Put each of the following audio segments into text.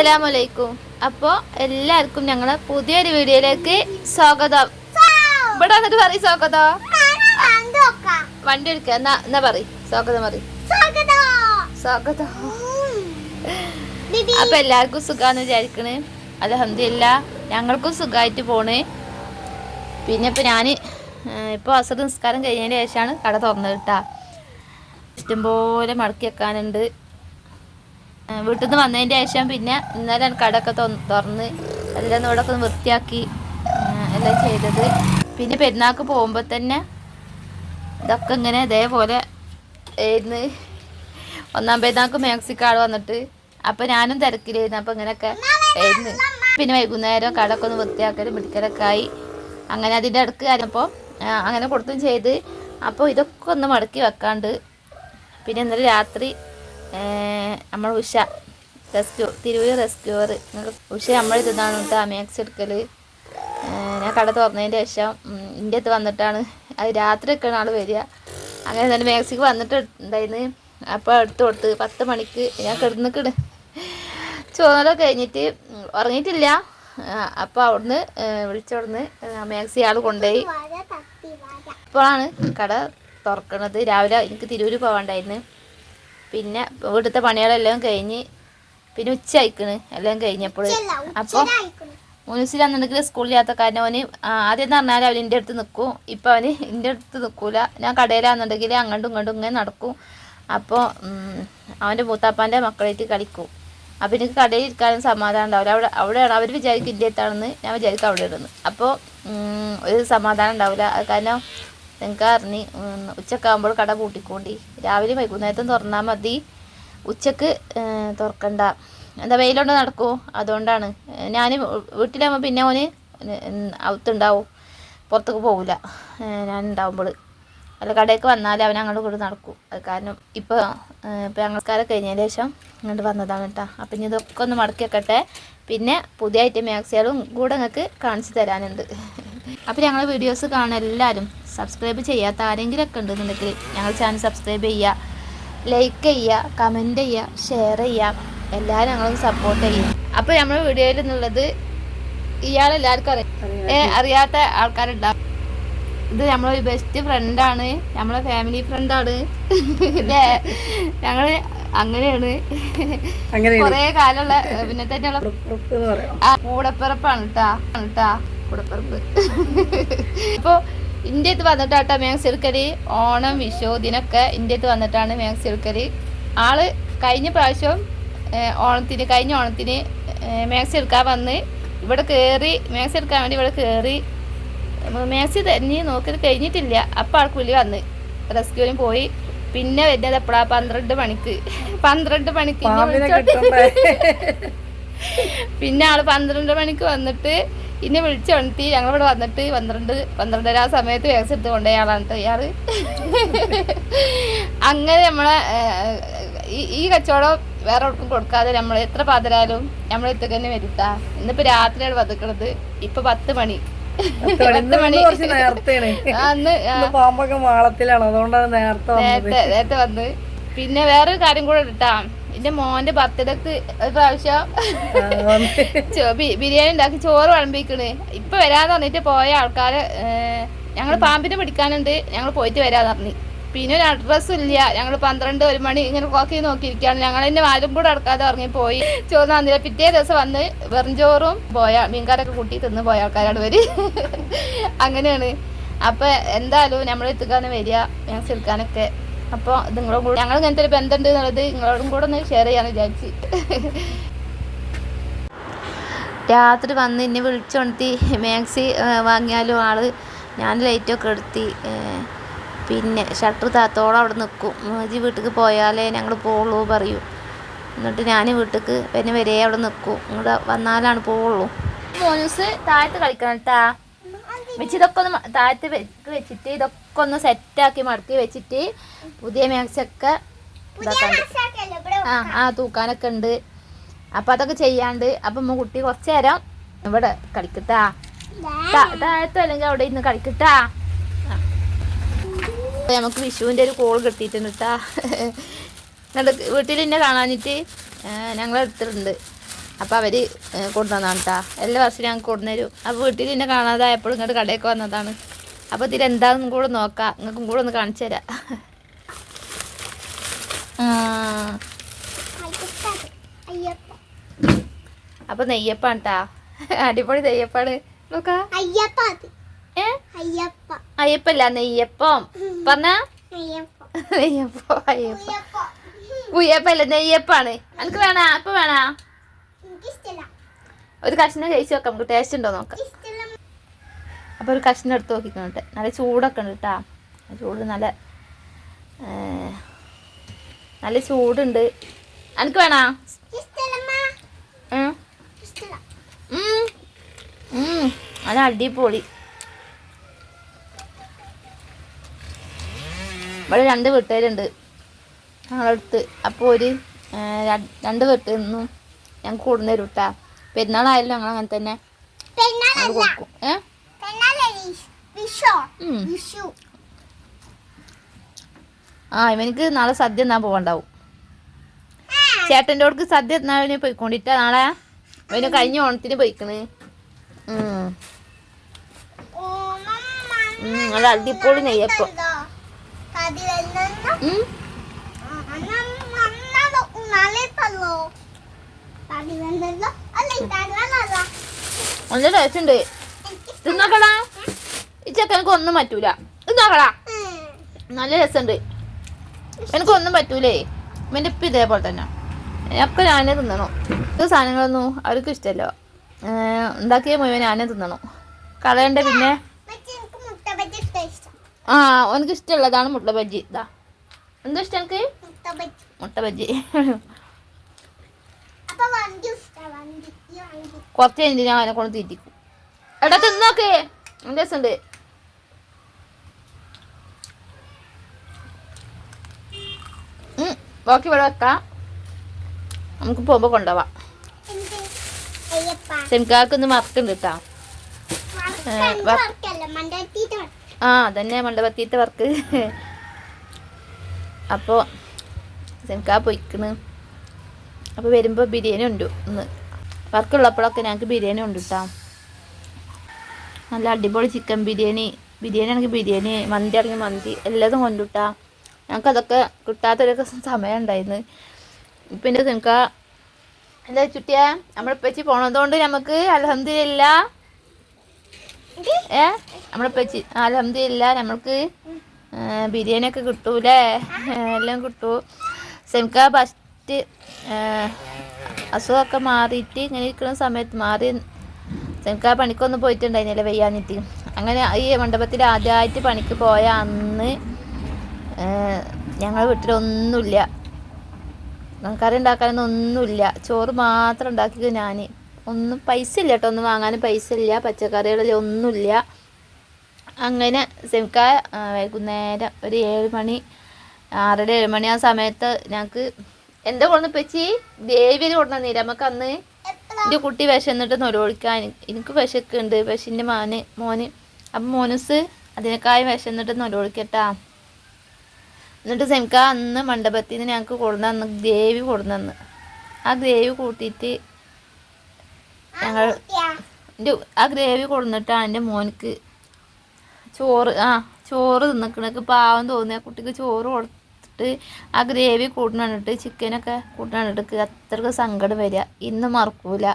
അസ്സലാമലൈക്കും. അപ്പോൾ എല്ലാവർക്കും ഞങ്ങളെ പുതിയൊരു വീഡിയോയിലേക്ക് സ്വാഗതം. ഇവിടെ വന്നിട്ട് പറയും സ്വാഗതം. വണ്ടി എടുക്കുക എന്നാ എന്നാ പറയും. സ്വാഗതം പറ സ്വാഗതം. അപ്പൊ എല്ലാവർക്കും സുഖാന്ന് വിചാരിക്കണ്. അലഹമില്ല ഞങ്ങൾക്കും സുഖമായിട്ട് പോണേ. പിന്നെ ഇപ്പൊ ഞാൻ ഇപ്പൊ അസുഖ നിസ്കാരം കഴിഞ്ഞതിന് ശേഷമാണ് കട തുറന്നത് കേട്ടാ ഇഷ്ടംപോലെ മടക്കി വെക്കാനുണ്ട്. വീട്ടിൽ നിന്ന് വന്നതിന്റെ ശേഷം പിന്നെ ഇന്നലെ കടയൊക്കെ തുറന്ന് എല്ലാം ഇവിടെ ഒക്കെ വൃത്തിയാക്കി എല്ലാം ചെയ്തത്. പിന്നെ പെരുന്നാൾക്ക് പോകുമ്പോൾ തന്നെ ഇതൊക്കെ ഇങ്ങനെ ഇതേപോലെ ആയിരുന്നു. ഒന്നാം പെരുന്നാൾക്ക് മാക്സിക്കാട് വന്നിട്ട് അപ്പം ഞാനും തിരക്കിലായിരുന്നു. അപ്പം ഇങ്ങനെയൊക്കെ ആയിരുന്നു. പിന്നെ വൈകുന്നേരം കടയൊക്കെ ഒന്ന് വൃത്തിയാക്കലും പിടിക്കലൊക്കെ ആയി. അങ്ങനെ അതിന്റെ അടുക്ക് കാര്യപ്പോൾ അങ്ങനെ കൊടുത്തും ചെയ്ത്. അപ്പോൾ ഇതൊക്കെ ഒന്ന് മടക്കി വെക്കാണ്ട്. പിന്നെ ഇന്നലെ രാത്രി നമ്മൾ ഉഷ റെസ്ക്യൂ തിരുവൂർ റെസ്ക്യൂർ ഉഷ നമ്മളിത് ഇതാണ് കേട്ടോ അമേക്സ് എടുക്കൽ ഞാൻ കട തുറന്നതിന്റെ ശേഷം ഇന്ത്യ അടുത്ത് വന്നിട്ടാണ്. അത് രാത്രി ഒക്കെയാണ് ആൾ വരിക. അങ്ങനെ തന്നെ മാക്സിക്ക് വന്നിട്ട് ഉണ്ടായിരുന്നു അപ്പോൾ എടുത്ത് കൊടുത്ത് പത്ത് മണിക്ക് ഞാൻ കിടന്നിക്കിട് ചോറൊക്കെ കഴിഞ്ഞിട്ട് ഉറങ്ങിയിട്ടില്ല. അപ്പോൾ അവിടുന്ന് വിളിച്ചവിടുന്ന് മാക്സി ആൾ കൊണ്ടുപോയി. ഇപ്പോഴാണ് കട തുറക്കണത്. രാവിലെ എനിക്ക് തിരൂര് പോകണ്ടായിരുന്നു പിന്നെ ഇവിടുത്തെ പണികളെല്ലാം കഴിഞ്ഞ് പിന്നെ ഉച്ച അയക്കണ് എല്ലാം കഴിഞ്ഞപ്പോൾ അപ്പോൾ സ്കൂളിൽ സ്കൂളിലാത്ത കാരണം അവന് ആദ്യം എന്ന് പറഞ്ഞാൽ അവൻ എന്റെ അടുത്ത് നിൽക്കും. ഇപ്പം അവന് എന്റെ അടുത്ത് നിൽക്കൂല. ഞാൻ കടയിലാണെന്നുണ്ടെങ്കിൽ അങ്ങോട്ടും ഇങ്ങോട്ടും ഇങ്ങനെ നടക്കും. അപ്പോൾ അവന്റെ മൂത്താപ്പാന്റെ മക്കളായിട്ട് കളിക്കും. അപ്പം എനിക്ക് കടയിൽ ഇരിക്കാനും സമാധാനം ഉണ്ടാവില്ല. അവിടെ അവിടെയാണ്. അവർ വിചാരിക്കും ഇന്ത്യ എത്താണെന്ന് ഞാൻ വിചാരിക്കും അവിടെ ഇടുന്നു അപ്പോൾ ഒരു സമാധാനം ഉണ്ടാവില്ല. അത് കാരണം നിങ്ങൾക്ക് അറിഞ്ഞ് ഉച്ചക്കാകുമ്പോൾ കട പൂട്ടിക്കോണ്ടി. രാവിലെ വൈകുന്നേരത്തും തുറന്നാൽ മതി. ഉച്ചയ്ക്ക് തുറക്കണ്ട. എന്താ വെയിലുണ്ട് നടക്കുമോ അതുകൊണ്ടാണ്. ഞാൻ വീട്ടിലാകുമ്പോൾ പിന്നെ ഓന് അകത്തുണ്ടാവും. പുറത്തേക്ക് പോകില്ല ഞാൻ ഉണ്ടാവുമ്പോൾ അല്ല കടയ്ക്ക് വന്നാൽ അവൻ അങ്ങോട്ട് കൂടെ നടക്കും. അത് കാരണം ഇപ്പോൾ ഇപ്പോൾ ഞങ്ങൾക്കാരെ കഴിഞ്ഞതിന് ശേഷം ഇങ്ങോട്ട് വന്നതാണ് കേട്ടോ. അപ്പം ഇനി ഇതൊക്കെ ഒന്ന് മടക്കി വെക്കട്ടെ പിന്നെ പുതിയ ഐറ്റം മാക്സികളും കൂടെ നിങ്ങൾക്ക് കാണിച്ചു തരാനുണ്ട്. അപ്പോൾ ഞങ്ങൾ വീഡിയോസ് കാണാൻ എല്ലാവരും സബ്സ്ക്രൈബ് ചെയ്യാത്ത ആരെങ്കിലുമൊക്കെ ഉണ്ടെന്നുണ്ടെങ്കിൽ ഞങ്ങൾ ചാനൽ സബ്സ്ക്രൈബ് ചെയ്യുക ലൈക്ക് ചെയ്യുക കമന്റ് ചെയ്യുക ഷെയർ ചെയ്യുക. എല്ലാവരും ഞങ്ങളൊന്ന് സപ്പോർട്ട് ചെയ്യും. അപ്പോൾ നമ്മുടെ വീഡിയോയിൽ നിന്നുള്ളത് ഇയാളെല്ലാവർക്കും അറിയാം. അറിയാത്ത ആൾക്കാരുണ്ടാവും. ഇത് നമ്മളെ ബെസ്റ്റ് ഫ്രണ്ടാണ് നമ്മളെ ഫാമിലി ഫ്രണ്ടാണ് ഞങ്ങൾ അങ്ങനെയാണ്. അങ്ങനെ കൊറേ കാലമുള്ള പിന്നെ തന്നെയുള്ള കൂടപ്പിറപ്പാണ് കേട്ടാ കേട്ടാ കൂടപ്പിറപ്പ്. ഇപ്പൊ ഇന്ത്യ വന്നിട്ടാട്ടോ മാക്സ് എടുക്കൽ ഓണം വിഷു ഇതിനൊക്കെ ഇന്ത്യത്ത് വന്നിട്ടാണ് മാക്സ് എടുക്കൽ ആൾ കഴിഞ്ഞ പ്രാവശ്യം ഓണത്തിന് കഴിഞ്ഞ ഓണത്തിന് മാക്സ് എടുക്കാൻ വന്ന് ഇവിടെ കയറി മാക്സ് എടുക്കാൻ വേണ്ടി ഇവിടെ കയറി മാക്സ് തന്നെ നോക്കി കഴിഞ്ഞിട്ടില്ല. അപ്പം ആൾക്ക് വിളി വന്ന്. റെസ്ക്യൂവിന് പോയി. പിന്നെ വരുന്നത് എപ്പോഴാ പന്ത്രണ്ട് മണിക്ക്. പന്ത്രണ്ട് മണിക്ക് പിന്നെ ആൾ പന്ത്രണ്ട് മണിക്ക് വന്നിട്ട് ഇന്നെ വിളിച്ചുണർത്തി ഞങ്ങളിവിടെ വന്നിട്ട് പന്ത്രണ്ട് പന്ത്രണ്ടര ആ സമയത്ത് വേഗം എടുത്ത് കൊണ്ടുപോയാളാണ് ഇയാൾ. അങ്ങനെ നമ്മളെ ഈ കച്ചവടം വേറെ ഒർക്കും കൊടുക്കാതെ നമ്മൾ എത്ര പാതരായാലും നമ്മൾ എത്തുക തന്നെ വരുത്താ ഇന്നിപ്പോ രാത്രിയാണ് വതുക്കണത് ഇപ്പൊ പത്ത് മണി. നേരത്തെ നേരത്തെ വന്ന്. പിന്നെ വേറൊരു കാര്യം കൂടെ ഇട്ടാ എന്റെ മോന്റെ ബർത്ത്ഡേക്ക് ഒരു പ്രാവശ്യം ബിരിയാണി ഉണ്ടാക്കി ചോറ് വിളമ്പിക്കണ്. ഇപ്പൊ വരാന്ന് പറഞ്ഞിട്ട് പോയ ആൾക്കാര് ഞങ്ങൾ പാമ്പിനെ പിടിക്കാനുണ്ട് ഞങ്ങൾ പോയിട്ട് വരാന്ന് പറഞ്ഞു. പിന്നെ ഒരു അഡ്രസ്സും ഇല്ല. ഞങ്ങൾ പന്ത്രണ്ട് ഒരു മണി ഇങ്ങനെ കോക്കി നോക്കിയിരിക്കുകയാണ്. ഞങ്ങൾ എന്നെ ആരും കൂടെ അടക്കാതെ ഇറങ്ങി പോയി. ചോറ് തന്നില്ല. പിറ്റേ ദിവസം വന്ന് വെറും ചോറും പോയ മീൻകാരൊക്കെ കൂട്ടി തിന്ന് പോയ ആൾക്കാരാണ് വരി അങ്ങനെയാണ്. അപ്പൊ എന്തായാലും നമ്മൾ എത്തുക്കാന്ന് വരിക. ഞങ്ങൾ എടുക്കാനൊക്കെ അപ്പോൾ നിങ്ങളും കൂടെ ഞങ്ങൾ ഇങ്ങനത്തെ ഒരു ബന്ധമുണ്ട് എന്നുള്ളത് നിങ്ങളോടും കൂടെ ഒന്ന് ഷെയർ ചെയ്യാൻ വിചാരിച്ച്. രാത്രി വന്ന് എന്നെ വിളിച്ചുണർത്തി മാക്സി വാങ്ങിയാലും ആൾ ഞാൻ ലൈറ്റൊക്കെ എടുത്തി. പിന്നെ ഷട്ടർ താത്തോളം അവിടെ നിൽക്കും ജി വീട്ടിലേക്ക് പോയാലേ ഞങ്ങൾ പോവുള്ളൂ പറയൂ. എന്നിട്ട് ഞാൻ വീട്ടിലേക്ക് പിന്നെ വരെ അവിടെ നിൽക്കും ഇങ്ങോട്ട് വന്നാലാണ് പോവുള്ളൂ. മോനൂസ് താഴത്ത് കളിക്കണം കേട്ടാ വെച്ച് ഇതൊക്കെ ഒന്ന് താഴത്ത് വെച്ച് വെച്ചിട്ട് ഇതൊക്കെ ഒന്ന് സെറ്റാക്കി മടക്കി വെച്ചിട്ട് പുതിയ മാക്സൊക്കെ ഇതാക്കാണ്ട്. ആ ആ തൂക്കാനൊക്കെ ഉണ്ട് അപ്പൊ അതൊക്കെ ചെയ്യാണ്ട് അപ്പൊ നമ്മ കുട്ടി കുറച്ചു നേരം ഇവിടെ കളിക്കട്ടാ. താഴത്തോ അല്ലെങ്കിൽ അവിടെ ഇന്ന് കളിക്കട്ടാ. നമുക്ക് വിഷുവിന്റെ ഒരു കോൾ കിട്ടിയിട്ടുണ്ട് കേട്ടാ വീട്ടിൽ എന്നെ കാണാനിട്ട് ഞങ്ങൾ എടുത്തിട്ടുണ്ട് അപ്പോൾ അവർ കൊണ്ടുവന്നതാണ് കേട്ടോ എല്ലാ വർഷവും ഞങ്ങൾക്ക് കൊണ്ടുവരും അപ്പോൾ വീട്ടിൽ നിന്നെ കാണാതായപ്പോഴും ഇങ്ങോട്ട് കടയൊക്കെ വന്നതാണ്. അപ്പോൾ ഇതിൽ കൂടെ നോക്കാം. നിങ്ങൾക്കും കൂടെ ഒന്ന് കാണിച്ചു തരാം. അപ്പോൾ നെയ്യപ്പാണ് കേട്ടാ അടിപൊളി നെയ്യപ്പാണ്. നോക്കാ. അയ്യപ്പല്ല നെയ്യപ്പം. പറഞ്ഞ? നെയ്യപ്പം. അയ്യപ്പം കുയ്യപ്പല്ല നെയ്യപ്പാണ്. എനിക്ക് വേണ? അപ്പൊ വേണ? ഒരു കഷ്ണം കഴിച്ച് നോക്കാം നമുക്ക് ടേസ്റ്റ് ഉണ്ടോ നോക്കാം. അപ്പൊ അപ്പോൾ ഒരു കഷ്ണം എടുത്ത് നോക്കിക്കോട്ടെ. നല്ല ചൂടൊക്കെ ഉണ്ട് കേട്ടാ ചൂട് നല്ല നല്ല ചൂടുണ്ട്. എനിക്ക് വേണോ? നല്ല അടിപൊളി. ഇവിടെ രണ്ട് വീട്ടുകാരുണ്ട്. ഞങ്ങളടുത്ത്. അപ്പോൾ ഒരു രണ്ട് വീട്ടിൽ നിന്നും ഞങ്ങൾക്ക് കൊടുന്നു തരും കേട്ടാ പെരുന്നാളായാലും ഞങ്ങൾ അങ്ങനെ തന്നെ കൊടുക്കും. ഏ? ആ ഇവനിക്ക് നാളെ സദ്യ എന്നാ പോകണ്ടാവും ചേട്ടന്റെ അടുക്ക് സദ്യ എന്നാ അവന് പോയിക്കൊണ്ടിട്ട നാളെ. അവന് കഴിഞ്ഞ ഓണത്തിന് പോയിക്കണ്. നല്ല അടിപൊളി നെയ്യപ്പം. ഉം. നല്ല ടേസ്റ്റ് ഉണ്ട്. തിന്നോക്കടാ. ഈ ചെക്കനക്ക് ഒന്നും പറ്റൂല. തിന്നോക്കടാ. നല്ല രസമുണ്ട് എനിക്കൊന്നും പറ്റൂലേ. ഇവന്റെ ഇപ്പം ഇതേപോലെ തന്നെ. ഒക്കെ ഞാനേ തിന്നണം. ഇത് സാധനങ്ങളൊന്നും അവർക്ക് ഇഷ്ടമല്ലോ. ഉണ്ടാക്കിയ മുഴുവൻ ഞാനേ തിന്നണം. കളയണ്ട പിന്നെ. ആ എനിക്ക് ഇഷ്ടമുള്ളതാണ് മുട്ട ബജ്ജി. ഇതാ എന്താ ഇഷ്ടം എനിക്ക്? മുട്ട ബജ്ജി മുട്ട ബജ്ജി അപ്പൊ വണ്ടി ഇഷ്ടം വണ്ടി ഈ വണ്ടി കുറച്ച് കഴിഞ്ഞ് ഞാൻ അവനെ കൊണ്ട് തീറ്റിക്കും. എടാ തിന്നോക്കേ. നല്ല രസമുണ്ട്? ബാക്കി ഇവിടെ വെക്കാം. നമുക്ക് പോകുമ്പോൾ കൊണ്ടുപോവാം. എന്ത്? അയ്യപ്പ. സെമിക്കാർക്ക് ഇന്ന് മറക്കുണ്ട് കേട്ടോ. ആ അതന്നെ മണ്ടപത്തിത്തെ വർക്ക് അപ്പോൾ സെമിക്കാ പൊയ്ക്കണ്. അപ്പോൾ വരുമ്പോൾ ബിരിയാണി ഉണ്ട് ഇന്ന് വർക്കുള്ളപ്പോഴൊക്കെ ഞങ്ങൾക്ക് ബിരിയാണി ഉണ്ട് കേട്ടോ നല്ല അടിപൊളി ചിക്കൻ ബിരിയാണി. ബിരിയാണി ആണെങ്കിൽ ബിരിയാണി മന്തി ആണെങ്കിൽ മന്തി എല്ലാതും കൊണ്ടുട്ടാ ഞങ്ങൾക്ക് അതൊക്കെ കിട്ടാത്തൊരൊക്കെ സമയം ഉണ്ടായിരുന്നു. ഇപ്പം എന്റെ നിങ്ങൾക്ക് എന്താ ചുട്ടിയാ? നമ്മളിപ്പച്ചി പോണതുകൊണ്ട് നമുക്ക് അലഹമില്ല ഇത് ഏ? നമ്മളിപ്പച്ചി അലഹന്തില്ല അലഹമില്ല നമ്മൾക്ക് ബിരിയാണി ഒക്കെ കിട്ടൂലേ? എല്ലാം കിട്ടൂ. സെമിക്ക ഫസ്റ്റ് അസുഖമൊക്കെ മാറിയിട്ട് ഇങ്ങനെ ഇരിക്കുന്ന സമയത്ത് മാറി സെമിക്ക പണിക്കൊന്നും പോയിട്ടുണ്ടായിരുന്നില്ല വെയ്യാഞ്ഞിട്ട്. അങ്ങനെ ഈ മണ്ഡപത്തിൽ ആദ്യമായിട്ട് പണിക്ക് പോയ അന്ന് ഞങ്ങളുടെ വീട്ടിലൊന്നുമില്ല. കറി ഉണ്ടാക്കാനൊന്നും ഒന്നുമില്ല. ചോറ് മാത്രം ഉണ്ടാക്കിയത് ഞാൻ ഒന്നും പൈസ ഇല്ല കേട്ടോ. ഒന്നും വാങ്ങാനും പൈസ ഇല്ല. പച്ചക്കറികളിൽ ഒന്നുമില്ല. അങ്ങനെ സെമിക്ക ആ, വൈകുന്നേരം ഒരു ഏഴ് മണി ആറര ഏഴ് മണി ആ സമയത്ത് ഞങ്ങൾക്ക് എന്താ കൊണ്ടു പച്ചി ദേവിയിൽ കൊണ്ടുവന്നില്ല നമുക്ക് അന്ന് എന്റെ കുട്ടി വിശന്നിട്ട് നൊലോളിക്കാൻ എനിക്ക് വിശക്കുണ്ട് പക്ഷെ എന്റെ മോന് മോന്. അപ്പം മോനുസ് അതിനേക്കായി വിശന്നിട്ട് നൊലോളിക്കട്ടാ എന്നിട്ട് സെമിക്ക അന്ന് മണ്ഡപത്തിൽ നിന്ന് ഞങ്ങൾക്ക് ദേവി ഗ്രേവി കൊടുന്നു ആ ഗ്രേവി കൂട്ടിയിട്ട് ഞങ്ങൾ ആ ഗ്രേവി കൊടുന്നിട്ടാണ് എന്റെ മോനക്ക് ചോറ് ആ ചോറ് തിന്നിക്കണക്ക് പാവം തോന്നി. ആ കുട്ടിക്ക് ചോറ് കൊടുത്തിട്ട് ആ ഗ്രേവി കൂട്ടണ കണ്ടിട്ട് ചിക്കനൊക്കെ കൂട്ടണ കണ്ടിട്ട് അത്രയ്ക്ക് സങ്കടം വരിക. ഇന്നും മറക്കൂല.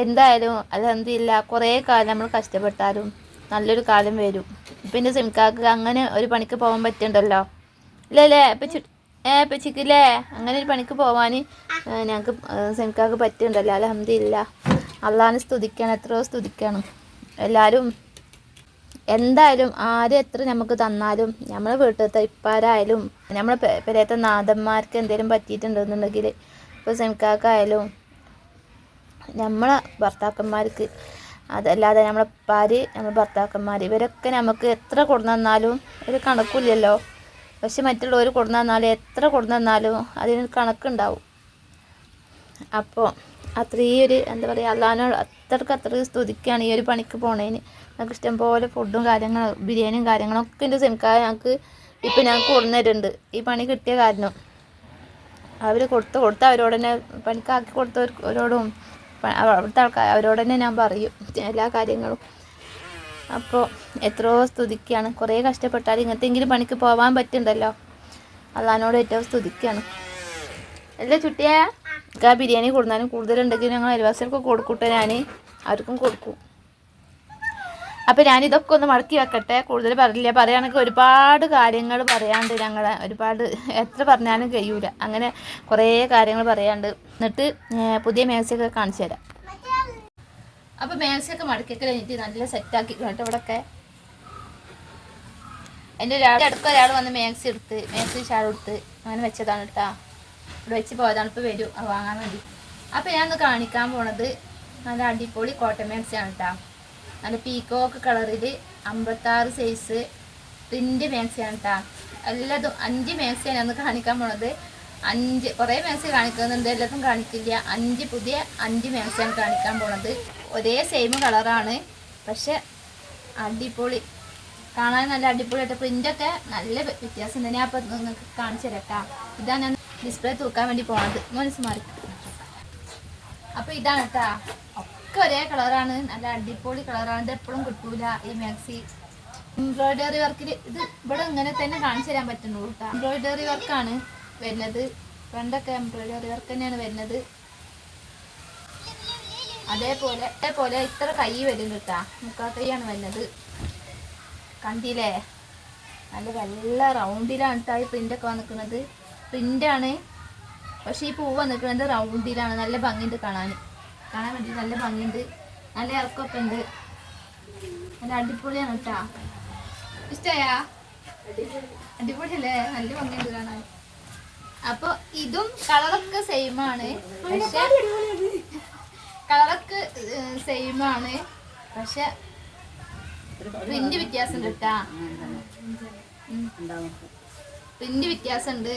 എന്തായാലും അതെന്തില്ല കുറേ കാലം നമ്മൾ കഷ്ടപ്പെട്ടാലും നല്ലൊരു കാലം വരും. പിന്നെ സിംകാക്ക് അങ്ങനെ ഒരു പണിക്ക് പോകാൻ പറ്റണ്ടല്ലോ? ഇല്ലല്ലേ? ഇപ്പം ചി ഏ പച്ചിക്കില്ലേ അങ്ങനെ ഒരു പണിക്ക് പോവാൻ ഞങ്ങൾക്ക് സിംകാക്ക് പറ്റുന്നുണ്ടല്ലോ അലഹമില്ല അള്ളാഹാനെ സ്തുതിക്കണം. എത്രയോ സ്തുതിക്കണം. എല്ലാവരും എന്തായാലും ആര് എത്ര നമുക്ക് തന്നാലും നമ്മളെ വീട്ടിലത്തെ ഇപ്പാരായാലും നമ്മളെ പെരയത്തെ നാഥന്മാർക്ക് എന്തെങ്കിലും പറ്റിയിട്ടുണ്ടെന്നുണ്ടെങ്കിൽ ഇപ്പോൾ സെമിക്കാക്കായാലും നമ്മളെ ഭർത്താക്കന്മാർക്ക് അതല്ലാതെ നമ്മളെ പാര് നമ്മളെ ഭർത്താക്കന്മാർ ഇവരൊക്കെ നമുക്ക് എത്ര കൊണ്ടു തന്നാലും ഒരു കണക്കില്ലല്ലോ പക്ഷെ മറ്റുള്ളവർ കൊണ്ടു തന്നാലും എത്ര കൊണ്ടു തന്നാലും അതിന് കണക്കുണ്ടാവും. അപ്പോൾ അത്രയും ഒരു എന്താ പറയുക അള്ളഹാനോട് അത്രയ്ക്ക് അത്ര സ്തുതിക്കുകയാണ് ഈ ഒരു പണിക്ക് പോണേന്. ഞങ്ങൾക്ക് ഇഷ്ടംപോലെ ഫുഡും കാര്യങ്ങളും ബിരിയാണിയും കാര്യങ്ങളും ഒക്കെ എന്റെ സെമിക്കായ ഞങ്ങൾക്ക് ഇപ്പം ഞങ്ങൾക്ക് കൊടുന്നിട്ടുണ്ട് ഈ പണി കിട്ടിയ കാരണം. അവർ കൊടുത്ത് കൊടുത്ത് അവരോട് തന്നെ പണിക്കാക്കി കൊടുത്തവരോടും അവിടുത്തെ ആൾക്കാർ അവരോട് തന്നെ ഞാൻ പറയും എല്ലാ കാര്യങ്ങളും. അപ്പോൾ എത്രയോ സ്തുതിക്കുകയാണ് കുറേ കഷ്ടപ്പെട്ടാൽ ഇങ്ങനത്തെങ്കിലും പണിക്ക് പോകാൻ പറ്റുന്നുണ്ടല്ലോ അള്ളഹാനോട് ഏറ്റവും സ്തുതിക്കുകയാണ് അല്ല ചുട്ടിയാ? ആ ബിരിയാണി കൊടുന്നാലും കൂടുതലുണ്ടെങ്കിൽ ഞങ്ങൾ അയൽവാസികൾക്ക് കൊടുക്കൂട്ടെ ഞാൻ അവർക്കും കൊടുക്കും. അപ്പം ഞാനിതൊക്കെ ഒന്ന് മടക്കി വെക്കട്ടെ. കൂടുതൽ പറയില്ല പറയുകയാണെങ്കിൽ ഒരുപാട് കാര്യങ്ങൾ പറയാണ്ട് ഞങ്ങൾ ഒരുപാട് എത്ര പറഞ്ഞാലും കഴിയൂല. അങ്ങനെ കുറേ കാര്യങ്ങൾ പറയാണ്ട്. എന്നിട്ട് പുതിയ മേക്സിയൊക്കെ കാണിച്ചു തരാം. അപ്പോൾ മേക്സിയൊക്കെ മടക്കിയൊക്കെ കഴിഞ്ഞിട്ട് നല്ല സെറ്റാക്കി കേട്ടോ ഇവിടെയൊക്കെ എന്റെ ഒരാൾ അടുത്ത് ഒരാൾ വന്ന് മേക്സി എടുത്ത് മേക്സി ഷാൾ എടുത്ത് അങ്ങനെ വെച്ചതാണ് കേട്ടോ വെച്ച് പോയതാണ് ഇപ്പോൾ വരും. വാങ്ങാൻ വേണ്ടി. അപ്പോൾ ഞാനൊന്ന് കാണിക്കാൻ പോണത് നല്ല അടിപൊളി കോട്ടൺ മാക്സിയാണ് കേട്ടോ നല്ല പീക്കോക്ക് കളറിൽ അമ്പത്താറ് സൈസ് പ്രിന്റ് മാക്സിയാണ് കേട്ടോ എല്ലാതും അഞ്ച് മാക്സിയാണ് ഞാൻ കാണിക്കാൻ പോണത്. അഞ്ച് കുറേ മാക്സി കാണിക്കുന്നുണ്ട്. എല്ലാതും കാണിക്കില്ല. അഞ്ച് പുതിയ അഞ്ച് മാക്സിയാണ് കാണിക്കാൻ പോണത്. ഒരേ സെയിം കളറാണ് പക്ഷെ അടിപൊളി. കാണാൻ നല്ല അടിപൊളിയായിട്ട് പ്രിന്റൊക്കെ നല്ല വ്യ- വ്യത്യാസം തന്നെ അപ്പം നിങ്ങൾക്ക് കാണിച്ചു തരട്ടോ ഇതാണ് ഡിസ്പ്ലേ തൂക്കാൻ വേണ്ടി പോണത്. മനസ്സ് മാറി അപ്പോൾ ഇതാണ് കേട്ടോ ഒക്കെ ഒരേ കളറാണ്. നല്ല അടിപൊളി കളറാണ്. ഇത് എപ്പോഴും കിട്ടൂല ഈ മാക്സി എംബ്രോയിഡറി വർക്കിൽ ഇത് ഇവിടെ ഇങ്ങനെ തന്നെ കാണിച്ചു തരാൻ പറ്റുന്നുള്ളൂ കേട്ടോ എംബ്രോയിഡറി വർക്കാണ് വരുന്നത്. പണ്ടൊക്കെ എംബ്രോയിഡറി വർക്ക് തന്നെയാണ് വരുന്നത്. അതേപോലെ അതേപോലെ ഇത്ര കൈ വരും കേട്ടാ മുക്കാ കൈയാണ് വരുന്നത്. കണ്ടില്ലേ? നല്ല വെള്ള റൗണ്ടിലാണ് കേട്ടോ ഈ പ്രിന്റൊക്കെ വന്നിക്കുന്നത് പ്രിന്റാണ് പക്ഷേ ഈ പൂവ് വന്നിക്കുന്നത് റൗണ്ടിലാണ്. നല്ല ഭംഗിയുണ്ട് കാണാൻ. കാണാൻ വേണ്ടി നല്ല ഭംഗിയുണ്ട്. നല്ല ഇറക്കമൊക്കെ ഉണ്ട്. നല്ല അടിപൊളിയാണ് കേട്ടാ. ഇഷ്ടയാ? അടിപൊളിയല്ലേ? നല്ല ഭംഗിയുണ്ട് കാണാൻ. അപ്പൊ ഇതും കളറൊക്കെ സെയിം ആണ് പക്ഷെ കളറൊക്കെ സെയിം ആണ് പക്ഷെ പ്രിന്റ് വ്യത്യാസം കേട്ടാ. പ്രിന്റ് വ്യത്യാസമുണ്ട്.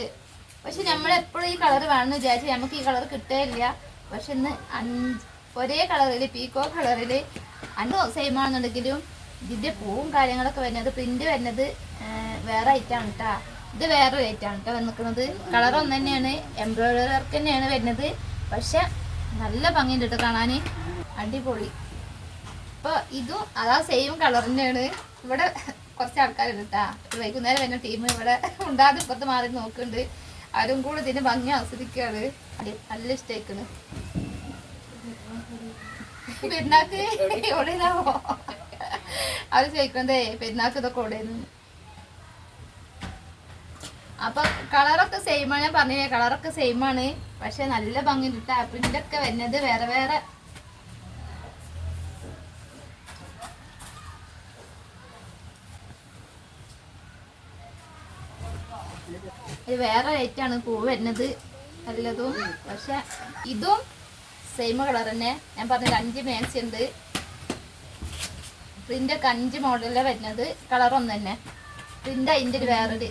പക്ഷെ നമ്മൾ എപ്പോഴും ഈ കളർ വേണമെന്ന് വിചാരിച്ച് നമുക്ക് ഈ കളർ കിട്ടുകയില്ല പക്ഷെ ഇന്ന് ഒരേ കളറിൽ പീക്കോ കളറിൽ അന്ന് സെയിം ആണെന്നുണ്ടെങ്കിലും ഇതിന്റെ പൂവും കാര്യങ്ങളൊക്കെ വരുന്നത് പ്രിന്റ് വരുന്നത് വേറെ ഐറ്റാണ് കേട്ടാ ഇത് വേറെ ഐറ്റാണ് കേട്ടോ വന്നിക്കുന്നത് കളർ ഒന്ന് തന്നെയാണ് എംബ്രോയിഡറി വർക്ക് തന്നെയാണ് വരുന്നത്. പക്ഷെ നല്ല ഭംഗിയുണ്ട് കേട്ടോ കാണാൻ അടിപൊളി. അപ്പൊ ഇതും അതാ സെയിം കളർ തന്നെയാണ്. ഇവിടെ കുറച്ച് ആൾക്കാരുണ്ട് കേട്ടാ വൈകുന്നേരം വരുന്ന ടീം ഇവിടെ ഉണ്ടാകും ഇപ്പുറത്ത് മാറി നോക്കുന്നുണ്ട്. അവരും കൂടെ ഇതിന്റെ ഭംഗി ആസ്വദിക്കാണ് നല്ല ഇഷ്ടമായിക്കണ് പെരുന്നാക്ക് എവിടെയാവോ അത് ചോദിക്കണതേ പെരുന്നാക്ക് ഇതൊക്കെ എവിടെയെന്ന് അപ്പൊ കളറൊക്കെ സെയിം ആണ്. ഞാൻ പറഞ്ഞില്ലേ കളറൊക്കെ സെയിം ആണ്. പക്ഷെ നല്ല ഭംഗി ടാപ്പിന്റെ ഒക്കെ വരുന്നത് വേറെ വേറെ ഇത് വേറെ ലൈറ്റാണ് പൂ വരുന്നത്. നല്ലതും പക്ഷെ ഇതും സെയിം കളർ തന്നെ. ഞാൻ പറഞ്ഞത് അഞ്ച് മാക്സി ഉണ്ട്. പ്രിന്റ് ഒക്കെ അഞ്ച് മോഡലിലാണ് വരുന്നത്. കളർ ഒന്ന് തന്നെ. പ്രിന്റ് അതിന്റെ ഒരു വേറൊരു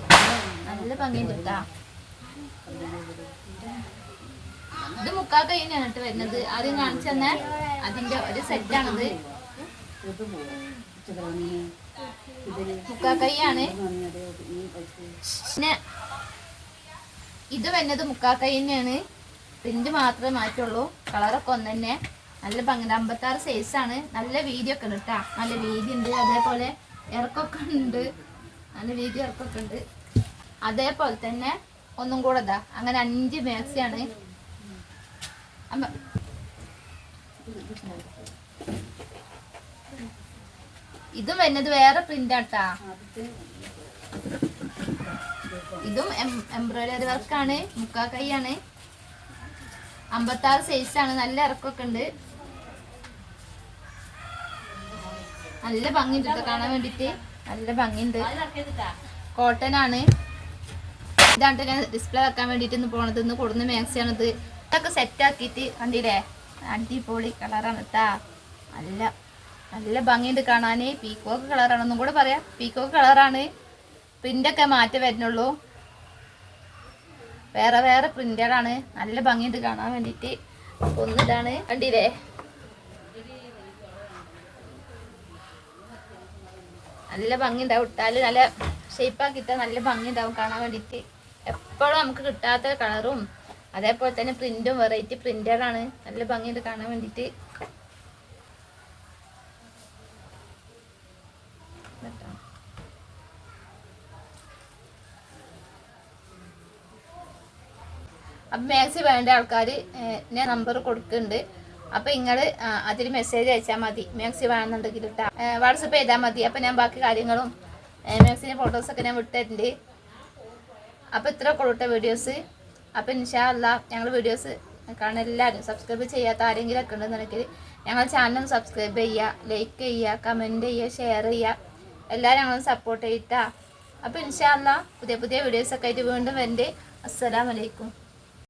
നല്ല ഭംഗിയുണ്ട് കേട്ടാ ഇത് മുക്കാൽ കഴിഞ്ഞാണ് കേട്ടോ വരുന്നത്. ആദ്യം കാണിച്ചു തന്നെ അതിന്റെ ഒരു സെറ്റാണിത് മുക്കാൽ കൈയാണ് പിന്നെ ഇത് വന്നത് മുക്കാൽ കൈ തന്നെയാണ്. പ്രിന്റ് മാത്രമേ മാറ്റുള്ളൂ. കളറൊക്കെ ഒന്ന് തന്നെ. നല്ല ഭംഗി. അമ്പത്താറ് സൈസാണ് നല്ല വീതി ഒക്കെ ഉണ്ട് കേട്ടോ നല്ല വീതി ഉണ്ട്. അതേപോലെ ഇറക്കൊക്കെ ഉണ്ട്. നല്ല വീതി ഇറക്കൊക്കെ ഉണ്ട്. അതേപോലെ തന്നെ ഒന്നും കൂടെ ഇതാ. അങ്ങനെ അഞ്ച് മാക്സിയാണ് ഇതും വരുന്നത് വേറെ പ്രിന്റ് ആട്ടാ ഇതും എംബ്രോയിഡറി വർക്കാണ് മുക്കാ കൈയാണ്. അമ്പത്താറ് ആണ് നല്ല ഇറക്കമൊക്കെ ഉണ്ട്. നല്ല ഭംഗിയുണ്ട് കാണാൻ വേണ്ടിട്ട് നല്ല ഭംഗിയുണ്ട്. കോട്ടൺ ആണ്. ഇതാണ് ഞാൻ ഡിസ്പ്ലേ വെക്കാൻ വേണ്ടിട്ട് ഇന്ന് പോണത് ഇന്ന് കൊടുന്ന മാക്സിയാണിത് ഇതൊക്കെ സെറ്റ് ആക്കിയിട്ട് കണ്ടില്ലേ? അടിപൊളി കളറാണ് കേട്ടാ നല്ല നല്ല ഭംഗിയുണ്ട് കാണാൻ പീക്കോക്ക് കളറാണെന്നും കൂടെ പറയാം. പീക്കോക്ക് കളറാണ് പ്രിന്റൊക്കെ മാറ്റി വരുന്നുള്ളൂ. വേറെ വേറെ പ്രിന്റുകളാണ് നല്ല ഭംഗിയുണ്ട് കാണാൻ വേണ്ടിയിട്ട്. ഒന്നിതാണ് കണ്ടില്ലേ? നല്ല ഭംഗി ഉണ്ടാവും ഇട്ടാൽ നല്ല ഷേപ്പാക്കി ഇട്ടാൽ നല്ല ഭംഗി ഉണ്ടാവും കാണാൻ വേണ്ടിയിട്ട്. എപ്പോഴും നമുക്ക് കിട്ടാത്ത കളറും അതേപോലെ തന്നെ പ്രിന്റും വെറൈറ്റി പ്രിന്ററാണ് നല്ല ഭംഗിയുണ്ട് കാണാൻ വേണ്ടിയിട്ട് ഇതാ. അപ്പം മാക്സി വേണ്ട ആൾക്കാർ ഞാൻ നമ്പർ കൊടുക്കുന്നുണ്ട്. അപ്പം നിങ്ങൾ അതിൽ മെസ്സേജ് അയച്ചാൽ മതി. മാക്സി വേണമെന്നുണ്ടെങ്കിൽ ഇട്ടാ. വാട്സപ്പ് ചെയ്താൽ മതി. അപ്പം ഞാൻ ബാക്കി കാര്യങ്ങളും മാക്സിന്റെ ഫോട്ടോസൊക്കെ ഞാൻ വിട്ടിട്ടുണ്ട്. അപ്പോൾ ഇത്ര കൊടുത്ത വീഡിയോസ് അപ്പോൾ ഇൻഷാ അല്ല ഞങ്ങൾ വീഡിയോസ് കാണാൻ എല്ലാവരും സബ്സ്ക്രൈബ് ചെയ്യാത്ത ആരെങ്കിലും ഒക്കെ ഉണ്ടെന്നുണ്ടെങ്കിൽ ഞങ്ങൾ ചാനൽ സബ്സ്ക്രൈബ് ചെയ്യുക ലൈക്ക് ചെയ്യുക കമന്റ് ചെയ്യുക ഷെയർ ചെയ്യുക എല്ലാവരും ഞങ്ങളും സപ്പോർട്ട് ചെയ്താ അപ്പോൾ ഇൻഷാ അല്ല പുതിയ പുതിയ വീഡിയോസൊക്കെ ആയിട്ട് വീണ്ടും വരണ്ടേ. അസ്സലാമലൈക്കും